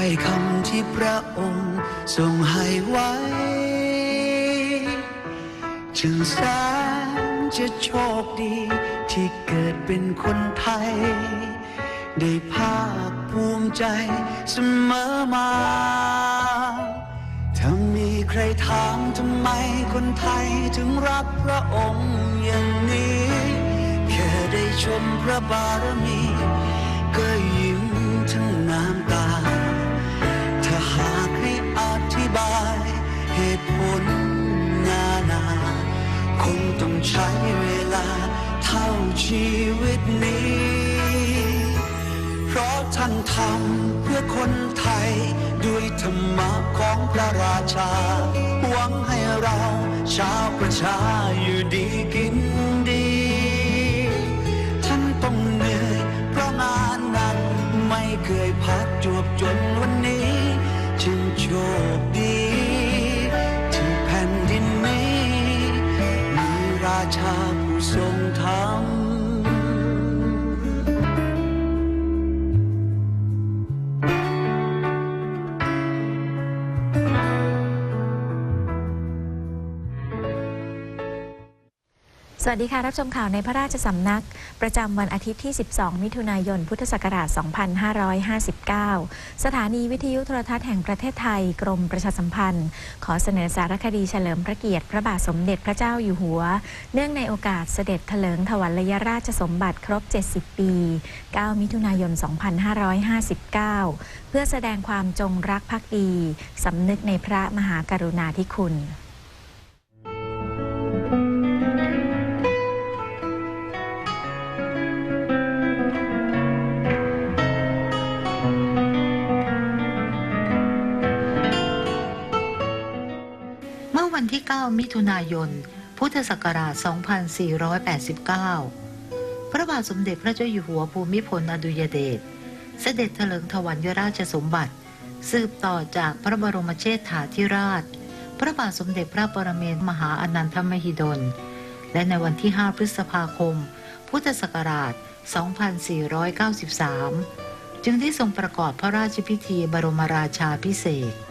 อยคำที่พระองค์ทรงให้ไว้ จึงแสนจะโชคดีที่เกิดเป็นคนไทย ได้ภาคภูมิใจเสมอมา ถ้ามีใครถามทำไมคนไทยถึงรักพระองค์อย่างนี้ แค่ได้ชมพระบารมี ใช้เวลาเท่าชีวิตนี้ เพราะท่านทำเพื่อคนไทย ด้วยธรรมะของพระราชา หวังให้เราชาวประชาอยู่ดีกินดี ท่านต้องเหนื่อยเพราะงานนักไม่เคยพักจวบจน สวัสดีค่ะ รับชมข่าวในพระราชสำนัก ประจำวันอาทิตย์ที่ 12 มิถุนายน พุทธศักราช 2559 สถานีวิทยุโทรทัศน์แห่งประเทศไทย กรมประชาสัมพันธ์ ขอเสนอสารคดีเฉลิมพระเกียรติ พระบาทสมเด็จพระเจ้าอยู่หัว เนื่องในโอกาสเสด็จเถลิงถวัลยราชสมบัติครบ 70 ปี 9 มิถุนายน 2559 เพื่อแสดงความจงรักภักดีสำนึกในพระมหากรุณาธิคุณ 9 มิถุนายน พุทธศักราช 2489 พระบาทสมเด็จพระเจ้าอยู่หัวภูมิพลอดุยเดช เสด็จเถลิงถวัลยราชสมบัติ สืบต่อจากพระบรมเชษฐาธิราช พระบาทสมเด็จพระปรเมนทรมหาอนันทมหิดล และในวันที่ 5 พฤษภาคม พุทธศักราช 2493 จึงได้ทรงประกอบพระราชพิธีบรมราชาพิเศษ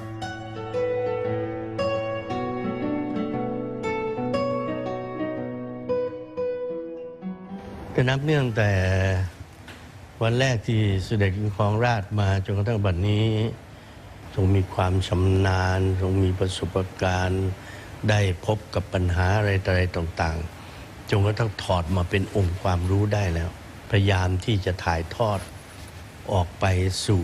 กก็นับเนื่องแต่วันแรกที่เสด็จครองราชมาจนกระทั่งบัดนี้ทรงมีความชำนาญทรงมีประสบการณ์ได้พบกับปัญหาอะไรต่ออะไรต่างๆจนกระทั่งถอดมาเป็นองค์ความรู้ได้แล้ว พยายามที่จะถ่ายทอดออกไปสู่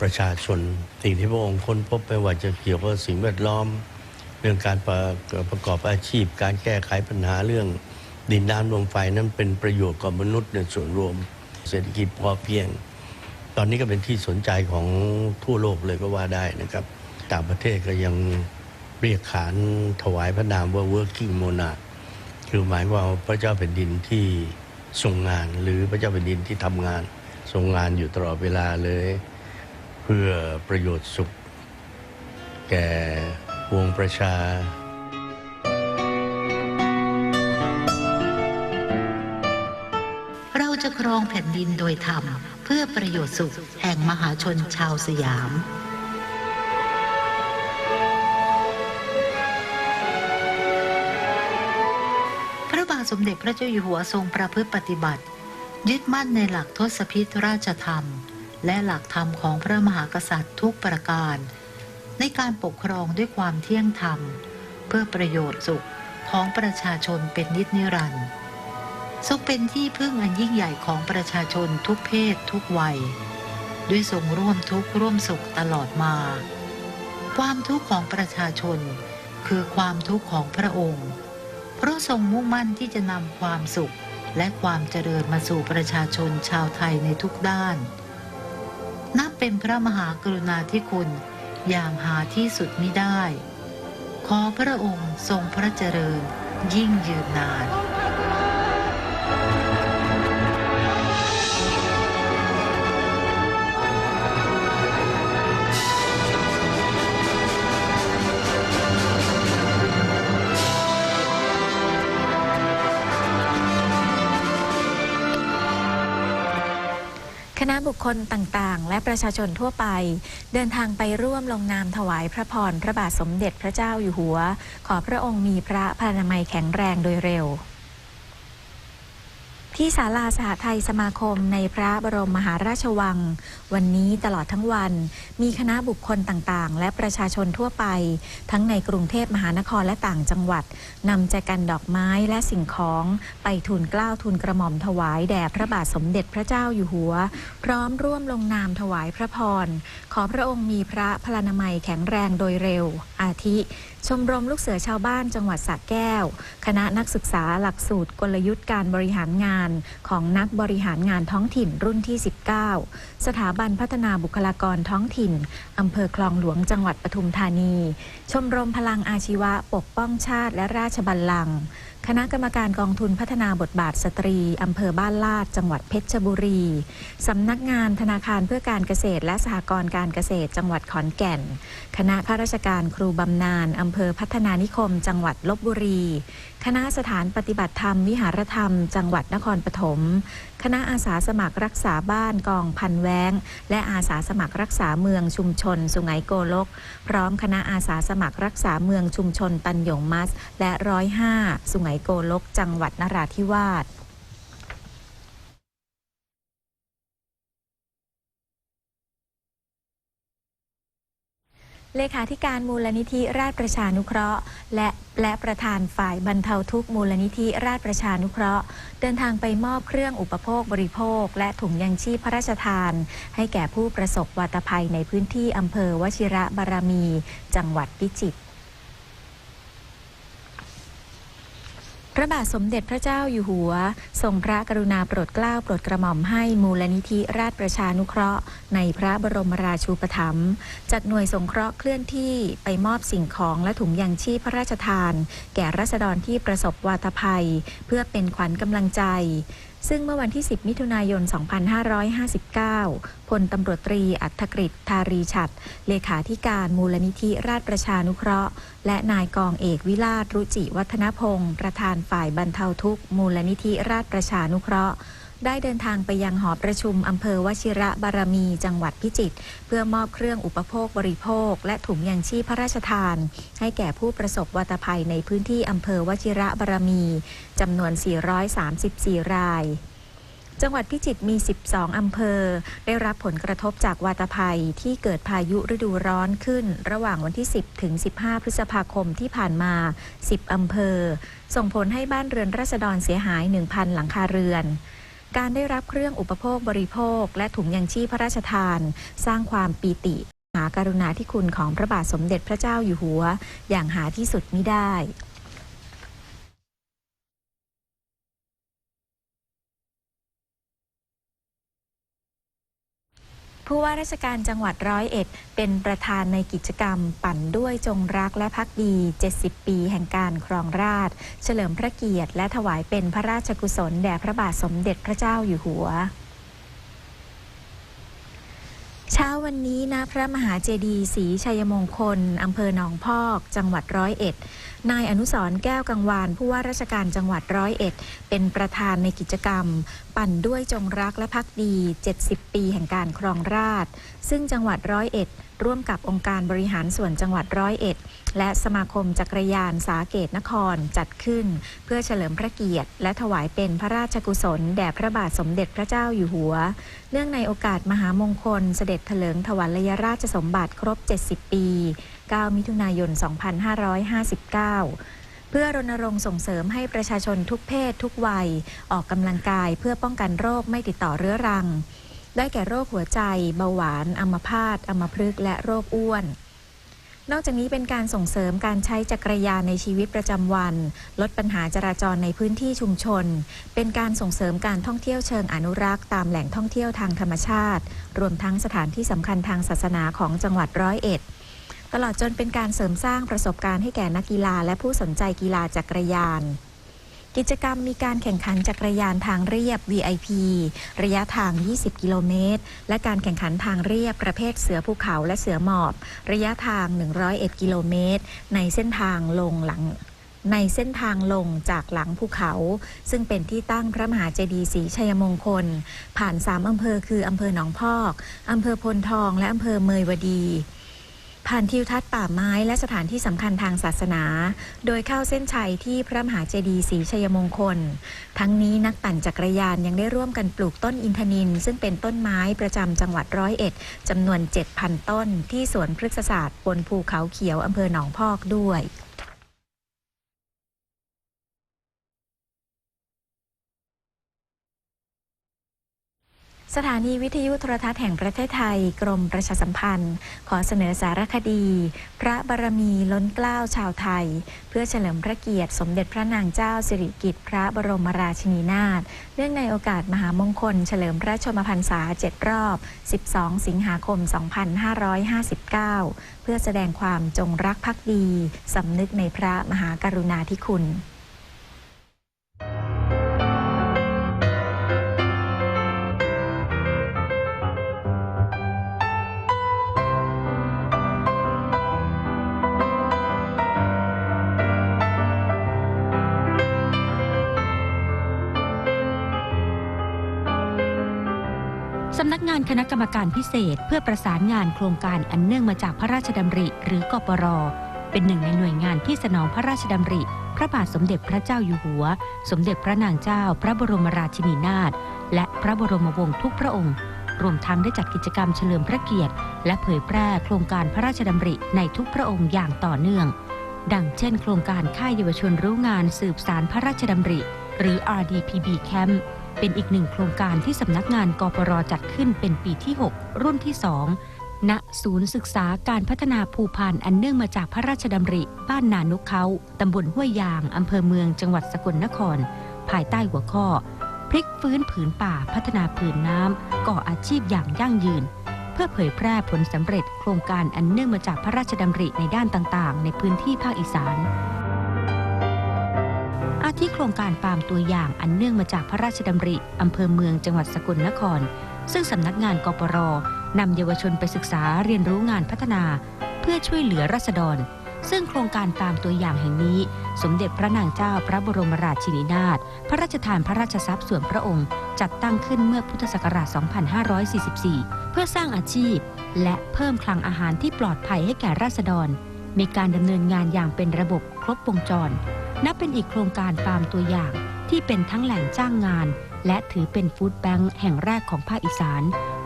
ประชาชน สิ่งที่พระองค์ค้นพบไปว่าจะเกี่ยวกับสิ่งแวดล้อม เรื่องการประประกอบอาชีพ การแก้ไขปัญหาเรื่อง ดินน้ำลมไฟนั้นเป็นประโยชน์กับมนุษย์ในส่วนรวม เศรษฐกิจพอเพียง ตอนนี้ก็เป็นที่สนใจของทั่วโลกเลยก็ว่าได้นะครับ ต่างประเทศก็ยังเรียกขานถวายพระนามว่า working monarch คือหมายว่าพระเจ้าแผ่นดินที่ทรงงาน หรือพระเจ้าแผ่นดินที่ทำงานทรงงานอยู่ตลอดเวลาเลย เพื่อประโยชน์สุข แก่วงประชา เราจะครองแผ่นดินโดยธรรม เพื่อประโยชน์สุขแห่งมหาชนชาวสยามพระบาทสมเด็จพระเจ้าอยู่หัวทรงประพฤติปฏิบัติ ยึดมั่นในหลักทศพิธราชธรรม และหลักธรรมของพระมหากษัตริย์ทุกประการ ในการปกครองด้วยความเที่ยงธรรม เพื่อประโยชน์สุขของประชาชนเป็นนิจนิรันดร์ ทรงเป็นที่พึ่งอันยิ่งใหญ่ของประชาชนทุกเพศทุกวัย ด้วยทรงร่วมทุกข์ร่วมสุขตลอดมา ความทุกข์ของประชาชน คือความทุกข์ของพระองค์เพราะทรงมุ่งมั่นที่จะนำความสุขและความเจริญมาสู่ประชาชนชาวไทยในทุกด้าน นับเป็นพระมหากรุณาธิคุณอย่างหาที่สุดมิได้ ขอพระองค์ทรงพระเจริญยิ่งยืนนาน คณะบุคคลต่างๆ และประชาชนทั่วไป เดินทางไปร่วมลงนามถวายพระพรพระบาทสมเด็จพระเจ้าอยู่หัว ขอพระองค์มีพระพลานามัยแข็งแรงโดยเร็ว ที่ศาลาสหไทยสมาคมในพระบรมมหาราชวัง วันนี้ตลอดทั้งวัน มีคณะบุคคลต่างๆ และประชาชนทั่วไป ทั้งในกรุงเทพมหานครและต่างจังหวัดนำแจกันดอกไม้และสิ่งของไปทูลเกล้าทูลกระหม่อมถวายแด่พระบาทสมเด็จพระเจ้าอยู่หัว พร้อมร่วมลงนามถวายพระพร ขอพระองค์มีพระพลานามัยแข็งแรงโดยเร็ว อาทิ ชมรมลูกเสือชาวบ้านจังหวัดสระแก้ว คณะนักศึกษาหลักสูตรกลยุทธ์การบริหารงานของนักบริหารงานท้องถิ่นรุ่นที่ 19 สถาบันพัฒนาบุคลากรท้องถิ่น อำเภอคลองหลวงจังหวัดปทุมธานี ชมรมพลังอาชีวะปกป้องชาติและราชบัลลังก์ คณะกรรมการกองทุนพัฒนาบทบาทสตรี อำเภอบ้านลาด จังหวัดเพชรบุรี สำนักงานธนาคารเพื่อการเกษตร และสหกรณ์การเกษตร จังหวัดขอนแก่น คณะข้าราชการครูบำนาญอำเภอพัฒนานิคม จังหวัดลบบุรี คณะสถานปฏิบัติธรรม วิหารธรรม จังหวัดนครปฐม คณะอาสาสมัครรักษาบ้านกองพันแว้ง และอาสาสมัครรักษาเมืองชุมชน สุไหงโกลก พร้อมคณะอาสาสมัครรักษาเมืองชุมชนตันหยงมัส และร้อยห้าสุไหงโกลกจังหวัดนราธิวาสเลขาธิการมูลนิธิราชประชานุเคราะห์ และและประธานฝ่ายบรรเทาทุกข์มูลนิธิราชประชานุเคราะห์ เดินทางไปมอบเครื่องอุปโภคบริโภค และถุงยังชีพพระราชทาน ให้แก่ผู้ประสบวาตภัยในพื้นที่อำเภอวชิระบารมี จังหวัดพิจิตร พระบาทสมเด็จพระเจ้าอยู่หัว ทรงพระกรุณาโปรดเกล้าโปรดกระหม่อมให้มูลนิธิราชประชานุเคราะห์ ในพระบรมราชูปถัมภ์จัดหน่วยสงเคราะห์เคลื่อนที่ไปมอบสิ่งของและถุงยางชีพพระราชทาน แก่รัษฎรที่ประสบวาตภัย เพื่อเป็นขวัญกำลังใจ ซึ่งเมื่อวันที่ 10 มิถุนายน 2559 พลตำรวจตรีอัธกฤษทารีฉัตรเลขาธิการมูลนิธิราชประชานุเคราะห์ และนายกองเอกวิลาศรุจิวัฒนพงศ์ประธานฝ่ายบรรเทาทุกข์มูลนิธิราชประชานุเคราะห์ ได้เดินทางไปยังหอประชุมอำเภอวชิระบารมี จังหวัดพิจิตรเพื่อมอบเครื่องอุปโภคบริโภค และถุงยางชีพพระราชทาน ให้แก่ผู้ประสบวาตภัยในพื้นที่อำเภอวชิระบารมีจำนวน 434 รายจังหวัดพิจิตรมี 12 อำเภอ ได้รับผลกระทบจากวาตภัยที่เกิดพายุฤดูร้อนขึ้น ระหว่างวันที่ 10 ถึง 15 พฤษภาคมที่ผ่านมา 10 อำเภอ ส่งผลให้บ้านเรือนราษฎรเสียหาย 1,000 หลังคาเรือน การได้รับเครื่องอุปโภคบริโภค และถุงยังชีพพระราชทาน สร้างความปีติหาการุณาธิคุณของพระบาทสมเด็จพระเจ้าอยู่หัว อย่างหาที่สุดมิได้ ผู้ว่าราชการจังหวัดร้อยเอ็ด เป็นประธานในกิจกรรม ปั่นด้วยจงรักและพักดี 70 ปีแห่งการครองราช เฉลิมพระเกียรติ และถวายเป็นพระราชกุศลแด่พระบาทสมเด็จพระเจ้าอยู่หัวเช้าวันนี้นะพระมหาเจดีย์ศรีชัยมงคล อำเภอหนองพอก จังหวัดร้อยเอ็ด นายอนุสรแก้วกังวานผู้ว่าราชการจังหวัดร้อยเอ็ด เป็นประธานในกิจกรรม ปั่นด้วยจงรักและพักดี 70 ปีแห่งการครองราช ซึ่งจังหวัดร้อยเอ็ด ร่วมกับองค์การบริหารส่วนจังหวัดร้อยเอ็ด และสมาคมจักรยานสาเกตนครจัดขึ้น เพื่อเฉลิมพระเกียรติ และถวายเป็นพระราชกุศล แด่พระบาทสมเด็จพระเจ้าอยู่หัว เนื่องในโอกาสมหามงคลเสด็จเถลิงถวัลยราชสมบัติครบ 70 ปี 9 มิถุนายน 2559เพื่อรณรงค์ส่งเสริมให้ประชาชนทุกเพศทุกวัย ออกกำลังกายเพื่อป้องกันโรคไม่ติดต่อเรื้อรัง ได้แก่โรคหัวใจ เบาหวาน อัมพาตอัมพฤกษ์และโรคอ้วน นอกจากนี้เป็นการส่งเสริมการใช้จักรยานในชีวิตประจำวัน ลดปัญหาจราจรในพื้นที่ชุมชน เป็นการส่งเสริมการท่องเที่ยวเชิงอนุรักษ์ตามแหล่งท่องเที่ยวทางธรรมชาติ รวมทั้งสถานที่สำคัญทางศาสนาของจังหวัดร้อยเอ็ด ตลอดจนเป็นการเสริมสร้างประสบการณ์ให้แก่นักกีฬาและผู้สนใจกีฬาจักรยาน กิจกรรมมีการแข่งขันจักรยานทางเรียบ VIP ระยะทาง 20 กิโลเมตร และการแข่งขันทางเรียบประเภทเสือภูเขาและเสือหมอบ ระยะทาง 101 กิโลเมตร ในเส้นทางลงหลังในเส้นทางลงจากหลังภูเขา ซึ่งเป็นที่ตั้งพระมหาเจดีย์ศรีชัยมงคล ผ่านสามอำเภอคืออำเภอหนองพอกอำเภอพลทองและอำเภอเมยวดี ผ่านทิวทัศน์ป่าไม้และสถานที่สำคัญทางศาสนา โดยเข้าเส้นชัยที่พระมหาเจดีย์ศรีชัยมงคล ทั้งนี้นักปั่นจักรยานยังได้ร่วมกันปลูกต้นอินทนิน ซึ่งเป็นต้นไม้ประจำจังหวัดร้อยเอ็ดจำนวน 7,000 ต้น ที่สวนพฤกษศาสตร์บนภูเขาเขียวอำเภอหนองพอกด้วย สถานีวิทยุโทรทัศน์แห่งประเทศไทย กรมประชาสัมพันธ์ ขอเสนอสารคดี พระบารมีล้นเกล้าชาวไทย เพื่อเฉลิมพระเกียรติสมเด็จพระนางเจ้าสิริกิติ์พระบรมราชินีนาถเนื่องในโอกาสมหามงคล เฉลิมพระชนมพรรษา 7 รอบ 12 สิงหาคม 2559 เพื่อแสดงความจงรักภักดีสำนึกในพระมหากรุณาธิคุณำนักงานคณะกรรมการพิเศษ เพื่อประสานงานโครงการอันเนื่องมาจากพระราชดำริ หรือกปร เป็นหนึ่งในหน่วยงานที่สนองพระราชดำริ พระบาทสมเด็จพระเจ้าอยู่หัว สมเด็จพระนางเจ้า พระบรมราชินีนาถและพระบรมวงศ์ทุกพระองค์ รวมทั้งได้จัดกิจกรรมเฉลิมพระเกียรติ และเผยแพร่โครงการพระราชดำริในทุกพระองค์อย่างต่อเนื่อง ดังเช่น โครงการค่ายเยาวชนรู้งานสืบสารพระราชดำริ หรือ RDPB Camp เป็นอีกหนึ่งโครงการที่สำนักงานกปรจัดขึ้นเป็นปีที่ 6 รุ่นที่ 2 ณ ศูนย์ศึกษาการพัฒนาภูพานอันเนื่องมาจากพระราชดำริ บ้านนานุกเขาตำบลห้วยยางอำเภอเมืองจังหวัดสกลนคร ภายใต้หัวข้อ พลิกฟื้นผืนป่าพัฒนาผืนน้ำก่ออาชีพอย่างยั่งยืน เพื่อเผยแพร่ผลสำเร็จโครงการอันเนื่องมาจากพระราชดำริในด้านต่างๆ ในพื้นที่ภาคอีสาน ทิโครงการปาล์มตัวอย่างอันเนื่องมาจากพระราชดำริอำเภอเมืองจังหวัดสกลนคร ซึ่งสำนักงานกปรนำเยาวชนไปศึกษาเรียนรู้งานพัฒนา เพื่อช่วยเหลือรัษฎร ซึ่งโครงการปาล์มตัวอย่างแห่งนี้ สมเด็จพระนางเจ้าพระบรมราชินีนาถพระราชทานพระราชทรัพย์ส่วนพระองค์ จัดตั้งขึ้นเมื่อพุทธศักราช 2544 เพื่อสร้างอาชีพ และเพิ่มคลังอาหารที่ปลอดภัยให้แก่ราษฎร มีการดำเนินงานอย่างเป็นระบบครบวงจร นับเป็นอีกโครงการฟาร์มตัวอย่างที่เป็นทั้งแหล่งจ้างงาน และถือเป็นฟู้ดแบงค์แห่งแรกของภาคอีสาน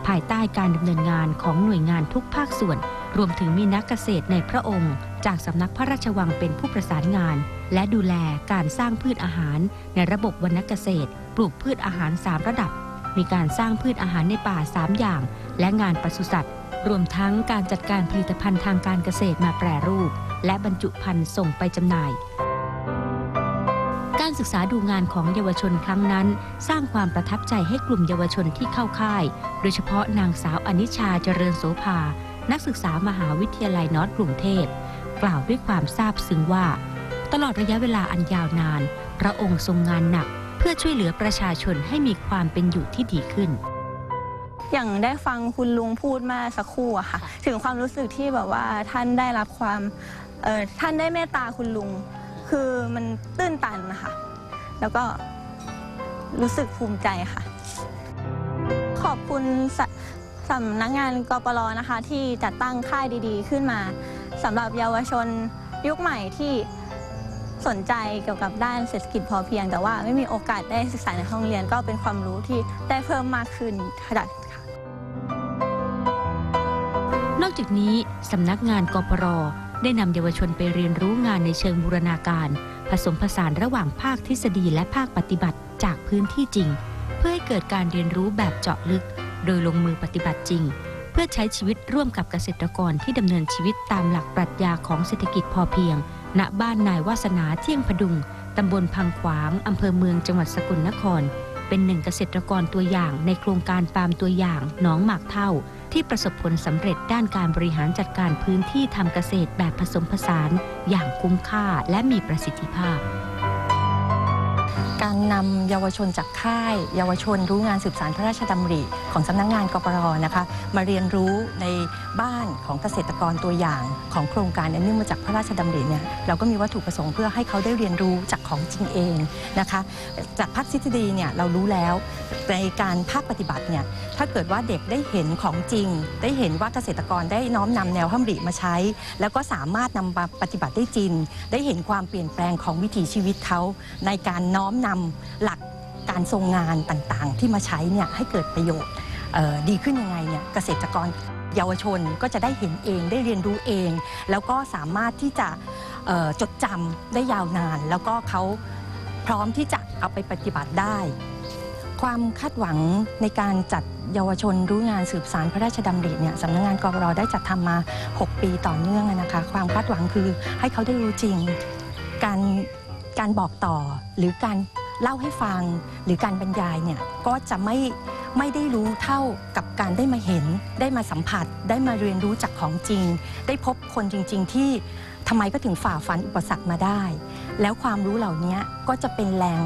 ภายใต้การดำเนินงานของหน่วยงานทุกภาคส่วน รวมถึงมีนักเกษตรในพระองค์ จากสำนักพระราชวังเป็นผู้ประสานงาน และดูแลการสร้างพืชอาหาร ในระบบวรรณเกษตร ปลูกพืชอาหาร 3 ระดับ มีการสร้างพืชอาหารในป่า 3 อย่าง และงานปศุสัตว์รวมทั้งการจัดการผลิตภัณฑ์ทางการเกษตรมาแปรรูป และบรรจุภัณฑ์ส่งไปจำหน่าย การศึกษาดูงานของเยาวชนครั้งนั้น สร้างความประทับใจให้กลุ่มเยาวชนที่เข้าค่าย โดยเฉพาะนางสาวอนิชาเจริญโสภา นักศึกษามหาวิทยาลัยนอร์กรุงเทพ กล่าวด้วยความซาบซึ้งว่า ตลอดระยะเวลาอันยาวนาน พระองค์ทรงงานหนัก เพื่อช่วยเหลือประชาชนให้มีความเป็นอยู่ที่ดีขึ้นอย่างได้ฟังคุณลุงพูดมาสักครู่อะค่ะ ถึงความรู้สึกที่แบบว่าท่านได้รับความเออท่านได้เมตตาคุณลุง คือมันตื้นตันนะคะ แล้วก็รู้สึกภูมิใจค่ะ ขอบคุณสสำนักงานกปรนะคะ ที่จัดตั้งค่ายดีๆ ขึ้นมาสำหรับเยาวชนยุคใหม่ที่สนใจเกี่ยวกับด้านเศรษฐกิจพอเพียง แต่ว่าไม่มีโอกาสได้ศึกษาในห้องเรียนก็เป็นความรู้ที่ได้เพิ่มมากขึ้นค่ะนอกจากนี้สำนักงานกปร ได้นำเยาวชนไปเรียนรู้งานในเชิงบูรณาการ ผสมผสานระหว่างภาคทฤษฎีและภาคปฏิบัติจากพื้นที่จริง เพื่อให้เกิดการเรียนรู้แบบเจาะลึก โดยลงมือปฏิบัติจริง เพื่อใช้ชีวิตร่วมกับเกษตรกรที่ดำเนินชีวิตตามหลักปรัชญาของเศรษฐกิจพอเพียง ณบ้านนายวาสนาเที่ยงพดุงตำบลพังขวางอำเภอเมืองจังหวัดสกลนคร เป็นหนึ่งเกษตรกรตัวอย่างในโครงการฟาร์มตัวอย่างหนองหมากเท่า ที่ประสบผลสำเร็จด้านการบริหารจัดการพื้นที่ทำเกษตรแบบผสมผสาน อย่างคุ้มค่าและมีประสิทธิภาพ การนำเยาวชนจากค่าย เยาวชนรู้งานสืบสารพระราชดำริ ของสำนักงานกปรนะคะ มาเรียนรู้ในบ้านของเกษตรกรตัวอย่าง ของโครงการอันเนื่องมาจากพระราชดำริเนี่ยเราก็มีวัตถุประสงค์เพื่อให้เขาได้เรียนรู้จากของจริงเองนะคะจากภาคทฤษฎีเนี่ยเรารู้แล้วในการภาคปฏิบัติเนี่ยถ้าเกิดว่าเด็กได้เห็นของจริง ได้เห็นว่าเกษตรกรได้น้อมนำแนวห้ามริมาใช้ แล้วก็สามารถนำมาปฏิบัติได้จริง ได้เห็นความเปลี่ยนแปลงของวิถีชีวิตเขาในการน้อมนำหลักการทรงงานต่างๆ ที่มาใช้เนี่ยให้เกิดประโยชน์ดีขึ้นยังไงเนี่ยเกษตรกรเยาวชนก็จะได้เห็นเองได้เรียนรู้เอง แล้วก็สามารถที่จะจดจำได้ยาวนาน แล้วก็เขาพร้อมที่จะเอาไปปฏิบัติได้ ความคาดหวังในการจัดเยาวชนรู้งานสืบสารพระราชดำริเนี่ยสำนักงานกรได้จัดทำมา 6 ปีต่อเนื่องนะคะ ความคาดหวังคือให้เขาได้รู้จริง การการบอกต่อหรือการ เล่าให้ฟังหรือการบรรยายเนี่ยก็จะไม่ไม่ได้รู้เท่ากับการได้มาเห็น ได้มาสัมผัส ได้มาเรียนรู้จากของจริง ได้พบคนจริง ๆ ที่ทำไมก็ถึงฝ่าฟันอุปสรรคมาได้ แล้วความรู้เหล่านี้ก็จะเป็นแรง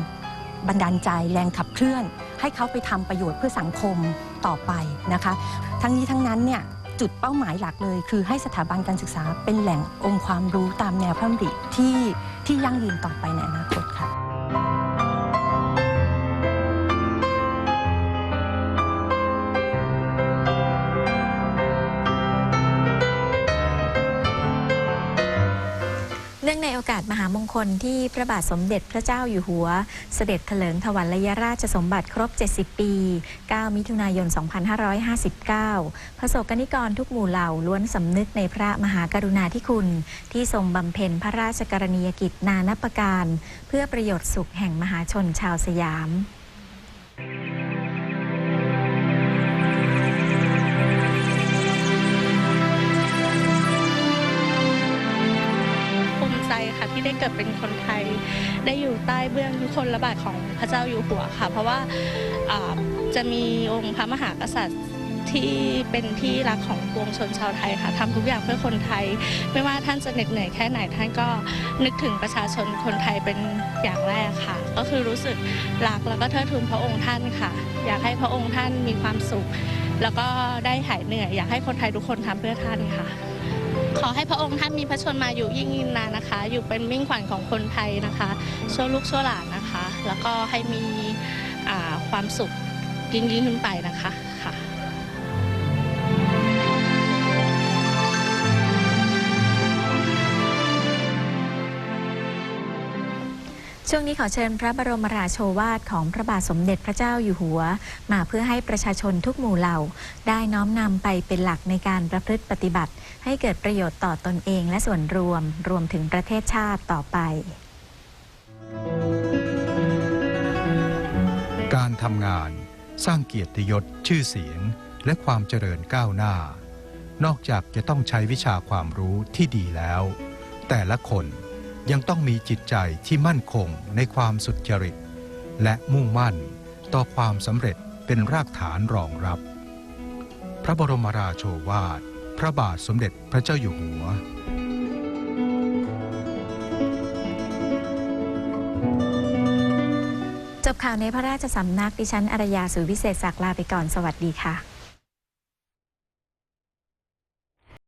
บันดาลใจแรงขับเคลื่อน ให้เขาไปทำประโยชน์เพื่อสังคมต่อไปนะคะ ทั้งนี้ทั้งนั้นเนี่ยจุดเป้าหมายหลักเลย คือให้สถาบันการศึกษาเป็นแหล่งองค์ความรู้ตามแนวพระดำริที่ที่ยั่งยืนต่อไปในอนาคตค่ะ ในโอกาสมหามงคลที่พระบาทสมเด็จพระเจ้าอยู่หัว เสด็จเถลิงถวัลยราชสมบัติครบ 70 ปี 9 มิถุนายน 2559 พระสกนิกรทุกหมู่เหล่าล้วนสำนึกในพระมหากรุณาธิคุณ ที่ทรงบำเพ็ญพระราชกรณียกิจนานับประการ เพื่อประโยชน์สุขแห่งมหาชนชาวสยาม ต้เบื้องยุคลบาทของพระเจ้าอยู่หัวค่ะ เพราะว่าจะมีองค์พระมหากษัตริย์ที่เป็นที่รักของปวงชนชาวไทยค่ะทำทุกอย่างเพื่อคนไทย ไม่ว่าท่านจะเหน็ดเหนื่อยแค่ไหนท่านก็นึกถึงประชาชนคนไทยเป็นอย่างแรกค่ะ ก็คือรู้สึกรักแล้วก็เทิดทูนพระองค์ท่านค่ะ อยากให้พระองค์ท่านมีความสุข แล้วก็ได้หายเหนื่อย อยากให้คนไทยทุกคนทำเพื่อท่านค่ะ ขอให้พระองค์ท่านมีพระชนมาอยู่ยิ่งยืนนานนะคะ อยู่เป็นมิ่งขวัญของคนไทยนะคะชั่วลูกชั่วหลานนะคะ แล้วก็ให้มีความสุขยิ่งยิ่งขึ้นไปนะคะ ช่วงนี้ขอเชิญพระบรมราโชวาทของพระบาทสมเด็จพระเจ้าอยู่หัว มาเพื่อให้ประชาชนทุกหมู่เหล่า ได้น้อมนำไปเป็นหลักในการประพฤติปฏิบัติ ให้เกิดประโยชน์ต่อตนเองและส่วนรวม รวมถึงประเทศชาติต่อไป การทำงานสร้างเกียรติยศชื่อเสียง และความเจริญก้าวหน้า นอกจากจะต้องใช้วิชาความรู้ที่ดีแล้ว แต่ละคน ยังต้องมีจิตใจที่มั่นคงในความสุจริต และมุ่งมั่นต่อความสำเร็จเป็นรากฐานรองรับ พระบรมราโชวาท พระบาทสมเด็จพระเจ้าอยู่หัวจบข่าวในพระราชสำนักดิฉันอารยาสุวิเศษศักดิ์ลาไปก่อนสวัสดีค่ะ